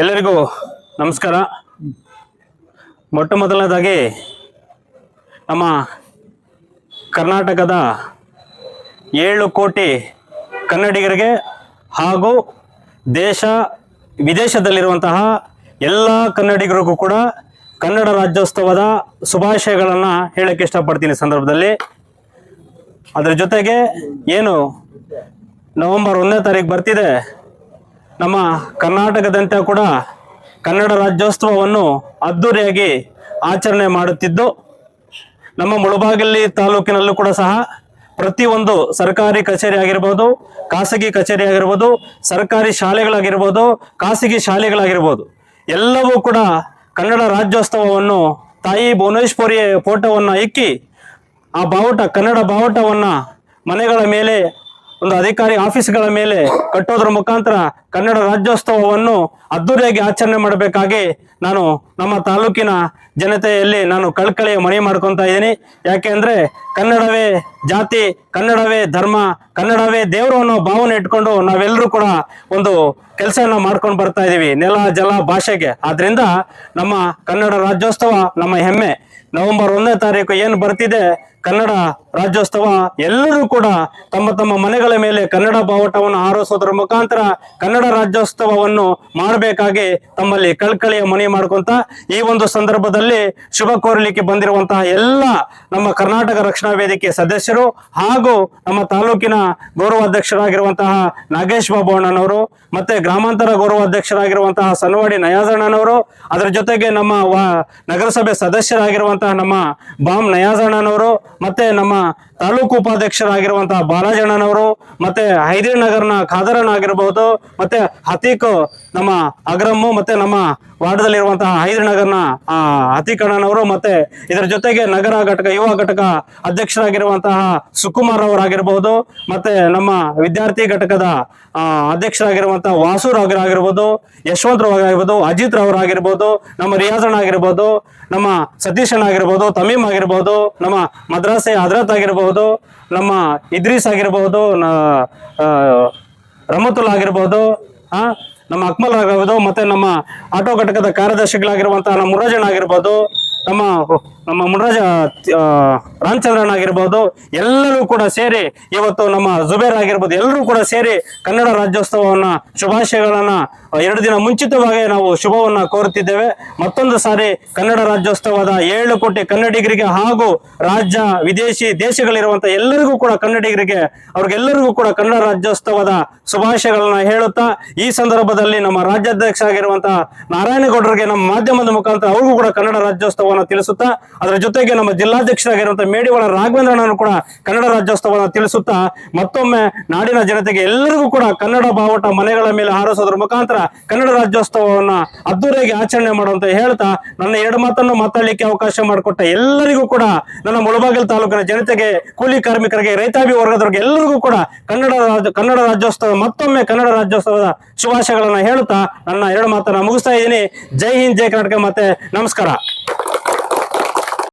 ಎಲ್ಲರಿಗೂ ನಮಸ್ಕಾರ. ಮೊಟ್ಟ ಮೊದಲನೇದಾಗಿ ನಮ್ಮ ಕರ್ನಾಟಕದ ಏಳು ಕೋಟಿ ಕನ್ನಡಿಗರಿಗೆ ಹಾಗೂ ದೇಶ ವಿದೇಶದಲ್ಲಿರುವಂತಹ ಎಲ್ಲ ಕನ್ನಡಿಗರಿಗೂ ಕೂಡ ಕನ್ನಡ ರಾಜ್ಯೋತ್ಸವದ ಶುಭಾಶಯಗಳನ್ನು ಹೇಳಕ್ಕೆ ಇಷ್ಟಪಡ್ತೀನಿ ಸಂದರ್ಭದಲ್ಲಿ. ಅದರ ಜೊತೆಗೆ ಏನು ನವೆಂಬರ್ ಒಂದನೇ ತಾರೀಕು ಬರ್ತಿದೆ. ನಮ್ಮ ಕರ್ನಾಟಕದಂತ ಕೂಡ ಕನ್ನಡ ರಾಜ್ಯೋತ್ಸವವನ್ನು ಅದ್ದೂರಿಯಾಗಿ ಆಚರಣೆ ಮಾಡುತ್ತಿದ್ದು, ನಮ್ಮ ಮುಳಬಾಗಿಲಿ ತಾಲೂಕಿನಲ್ಲೂ ಕೂಡ ಸಹ ಪ್ರತಿಯೊಂದು ಸರ್ಕಾರಿ ಕಚೇರಿ ಆಗಿರ್ಬೋದು, ಖಾಸಗಿ ಕಚೇರಿ ಆಗಿರ್ಬೋದು, ಸರ್ಕಾರಿ ಶಾಲೆಗಳಾಗಿರ್ಬೋದು, ಖಾಸಗಿ ಶಾಲೆಗಳಾಗಿರ್ಬೋದು, ಎಲ್ಲವೂ ಕೂಡ ಕನ್ನಡ ರಾಜ್ಯೋತ್ಸವವನ್ನು ತಾಯಿ ಭುವನೇಶ್ವರಿಯ ಫೋಟೋವನ್ನು ಇಕ್ಕಿ, ಆ ಬಾವುಟ, ಕನ್ನಡ ಬಾವುಟವನ್ನು ಮನೆಗಳ ಮೇಲೆ ಒಂದು ಅಧಿಕಾರಿ ಆಫೀಸ್ಗಳ ಮೇಲೆ ಕಟ್ಟೋದ್ರ ಮುಖಾಂತರ ಕನ್ನಡ ರಾಜ್ಯೋತ್ಸವವನ್ನು ಅದ್ದೂರಿಯಾಗಿ ಆಚರಣೆ ಮಾಡಬೇಕಾಗಿ ನಾನು ನಮ್ಮ ತಾಲೂಕಿನ ಜನತೆಯಲ್ಲಿ ನಾನು ಕಳ್ಕಳಿಯ ಮನವಿ ಮಾಡ್ಕೊತಾ ಇದ್ದೀನಿ. ಯಾಕೆಂದ್ರೆ ಕನ್ನಡವೇ ಜಾತಿ, ಕನ್ನಡವೇ ಧರ್ಮ, ಕನ್ನಡವೇ ದೇವರು ಅನ್ನೋ ಭಾವನೆ ಇಟ್ಕೊಂಡು ನಾವೆಲ್ಲರೂ ಕೂಡ ಒಂದು ಕೆಲಸವನ್ನು ಮಾಡ್ಕೊಂಡು ಬರ್ತಾ ಇದೀವಿ ನೆಲ, ಜಲ ಭಾಷೆಗೆ. ಆದ್ರಿಂದ ನಮ್ಮ ಕನ್ನಡ ರಾಜ್ಯೋತ್ಸವ ನಮ್ಮ ಹೆಮ್ಮೆ. ನವೆಂಬರ್ ಒಂದನೇ ತಾರೀಕು ಏನು ಬರ್ತಿದೆ, ಕನ್ನಡ ರಾಜ್ಯೋತ್ಸವ ಎಲ್ಲರೂ ಕೂಡ ತಮ್ಮ ತಮ್ಮ ಮನೆಗಳ ಮೇಲೆ ಕನ್ನಡ ಬಾವುಟವನ್ನು ಹಾರಿಸೋದ್ರ ಮುಖಾಂತರ ಕನ್ನಡ ರಾಜ್ಯೋತ್ಸವವನ್ನು ಮಾಡಬೇಕಾಗಿ ತಮ್ಮಲ್ಲಿ ಕಳ್ಕಳಿಯ ಮನೆ ಮಾಡ್ಕೊಂತ ಈ ಒಂದು ಸಂದರ್ಭದಲ್ಲಿ ಶುಭ ಕೋರಲಿಕ್ಕೆ ಬಂದಿರುವಂತಹ ಎಲ್ಲ ನಮ್ಮ ಕರ್ನಾಟಕ ರಕ್ಷಣಾ ವೇದಿಕೆ ಸದಸ್ಯರು ಹಾಗೂ ನಮ್ಮ ತಾಲೂಕಿನ ಗೌರವಾಧ್ಯಕ್ಷರಾಗಿರುವಂತಹ ನಾಗೇಶ್ ಬಾಬು ಅಣ್ಣನವರು ಮತ್ತೆ ಗ್ರಾಮಾಂತರ ಗೌರವಾಧ್ಯಕ್ಷರಾಗಿರುವಂತಹ ಸನ್ವಾಡಿ ನಯಾಜಣ್ಣನವರು, ಅದರ ಜೊತೆಗೆ ನಮ್ಮ ನಗರಸಭೆ ಸದಸ್ಯರಾಗಿರುವಂತಹ ನಮ್ಮ ಬಾಮ್ ನಯಾಜಣ್ಣನವರು ಮತ್ತೆ ನಮ್ಮ ತಾಲೂಕು ಉಪಾಧ್ಯಕ್ಷರಾಗಿರುವಂತಹ ಬಾಲಾಜಣ್ಣನವರು ಮತ್ತೆ ಹೈದೀರ್ ನಗರ್ನ ಖಾದರನ್ ಆಗಿರಬಹುದು ಮತ್ತೆ ಹತೀಕ್ ನಮ್ಮ ಅಗ್ರಮ್ಮು ಮತ್ತೆ ನಮ್ಮ ವಾರ್ಡ್ದಲ್ಲಿರುವಂತಹ ಹೈದರ್ ನಗರ್ನ ಆ, ಹತೀಕ್ ಅಣ್ಣನವರು ಮತ್ತೆ ಇದರ ಜೊತೆಗೆ ನಗರ ಘಟಕ ಯುವ ಘಟಕ ಅಧ್ಯಕ್ಷರಾಗಿರುವಂತಹ ಸುಕುಮಾರ್ ಅವರಾಗಿರ್ಬಹುದು ಮತ್ತೆ ನಮ್ಮ ವಿದ್ಯಾರ್ಥಿ ಘಟಕದ ಅಧ್ಯಕ್ಷರಾಗಿರುವಂತಹ ವಾಸೂರ್ ಯಶವಂತ್ ಆಗಿರ್ಬೋದು ಅಜಿತ್ ಅವರಾಗಿರ್ಬೋದು ನಮ್ಮ ರಿಯಾಜಣ್ಣ ಆಗಿರ್ಬೋದು ನಮ್ಮ ಸತೀಶನ್ ಆಗಿರ್ಬೋದು ತಮೀಮ್ ಆಗಿರ್ಬೋದು ನಮ್ಮ ಮದ್ರಾಸೆ ಹದ್ರತ್ ಆಗಿರ್ಬೋದು ನಮ್ಮ ಇದ್ರೀಸ್ ಆಗಿರಬಹುದು ರಮತುಲ್ ಆಗಿರಬಹುದು ನಮ್ಮ ಅಕ್ಮಲ್ ಆಗಿರ್ಬೋದು ಮತ್ತೆ ನಮ್ಮ ಆಟೋ ಘಟಕದ ಕಾರ್ಯದರ್ಶಿಗಳಾಗಿರುವಂತಹ ನಮ್ಮ ಮುರಾಜಣ್ಣ ಆಗಿರ್ಬೋದು ನಮ್ಮ ನಮ್ಮ ಮುನರಾಜ ರಾಮಚಂದ್ರನ್ ಆಗಿರ್ಬೋದು, ಎಲ್ಲರೂ ಕೂಡ ಸೇರಿ ಇವತ್ತು ನಮ್ಮ ಜುಬೇರ್ ಆಗಿರ್ಬೋದು, ಎಲ್ಲರೂ ಕೂಡ ಸೇರಿ ಕನ್ನಡ ರಾಜ್ಯೋತ್ಸವವನ್ನು, ಶುಭಾಶಯಗಳನ್ನು ಎರಡು ದಿನ ಮುಂಚಿತವಾಗಿ ನಾವು ಶುಭವನ್ನು ಕೋರುತ್ತಿದ್ದೇವೆ. ಮತ್ತೊಂದು ಸಾರಿ ಕನ್ನಡ ರಾಜ್ಯೋತ್ಸವದ ಏಳು ಕೋಟಿ ಕನ್ನಡಿಗರಿಗೆ ಹಾಗೂ ರಾಜ್ಯ, ವಿದೇಶಿ ದೇಶಗಳಿರುವಂಥ ಎಲ್ಲರಿಗೂ ಕೂಡ ಕನ್ನಡಿಗರಿಗೆ, ಅವ್ರಿಗೆಲ್ಲರಿಗೂ ಕೂಡ ಕನ್ನಡ ರಾಜ್ಯೋತ್ಸವದ ಶುಭಾಶಯಗಳನ್ನು ಹೇಳುತ್ತಾ, ಈ ಸಂದರ್ಭದಲ್ಲಿ ನಮ್ಮ ರಾಜ್ಯಾಧ್ಯಕ್ಷ ಆಗಿರುವಂತಹ ನಾರಾಯಣಗೌಡರಿಗೆ ನಮ್ಮ ಮಾಧ್ಯಮದ ಮುಖಾಂತರ ಅವ್ರಿಗೂ ಕೂಡ ಕನ್ನಡ ರಾಜ್ಯೋತ್ಸವವನ್ನು ತಿಳಿಸುತ್ತಾ, ಅದರ ಜೊತೆಗೆ ನಮ್ಮ ಜಿಲ್ಲಾಧ್ಯಕ್ಷರಾಗಿರುವಂತಹ ಮೇಡಿವಾಳ ರಾಘವೇಂದ್ರನನ್ನು ಕೂಡ ಕನ್ನಡ ರಾಜ್ಯೋತ್ಸವವನ್ನು ತಿಳಿಸುತ್ತಾ, ಮತ್ತೊಮ್ಮೆ ನಾಡಿನ ಜನತೆಗೆ ಎಲ್ಲರಿಗೂ ಕೂಡ ಕನ್ನಡ ಬಾವುಟ ಮನೆಗಳ ಮೇಲೆ ಹಾರಿಸೋದ್ರ ಮುಖಾಂತರ ಕನ್ನಡ ರಾಜ್ಯೋತ್ಸವವನ್ನ ಅದ್ದೂರಿಯಾಗಿ ಆಚರಣೆ ಮಾಡುವಂತ ಹೇಳ್ತಾ, ನನ್ನ ಎರಡು ಮಾತನ್ನು ಮಾತಾಡಲಿಕ್ಕೆ ಅವಕಾಶ ಮಾಡಿಕೊಟ್ಟ ಎಲ್ಲರಿಗೂ ಕೂಡ ನನ್ನ ಮುಳಬಾಗಿಲು ತಾಲೂಕಿನ ಜನತೆಗೆ, ಕೂಲಿ ಕಾರ್ಮಿಕರಿಗೆ, ರೈತಾಪಿ ವರ್ಗದವರಿಗೆ ಎಲ್ಲರಿಗೂ ಕೂಡ ಕನ್ನಡ ಕನ್ನಡ ರಾಜ್ಯೋತ್ಸವ, ಮತ್ತೊಮ್ಮೆ ಕನ್ನಡ ರಾಜ್ಯೋತ್ಸವದ ಶುಭಾಶಯಗಳನ್ನ ಹೇಳುತ್ತಾ ನನ್ನ ಎರಡು ಮಾತನ್ನ ಮುಗಿಸ್ತಾ ಇದ್ದೀನಿ. ಜೈ ಹಿಂದ್, ಜೈ ಕರ್ನಾಟಕ ಮತ್ತೆ ನಮಸ್ಕಾರ.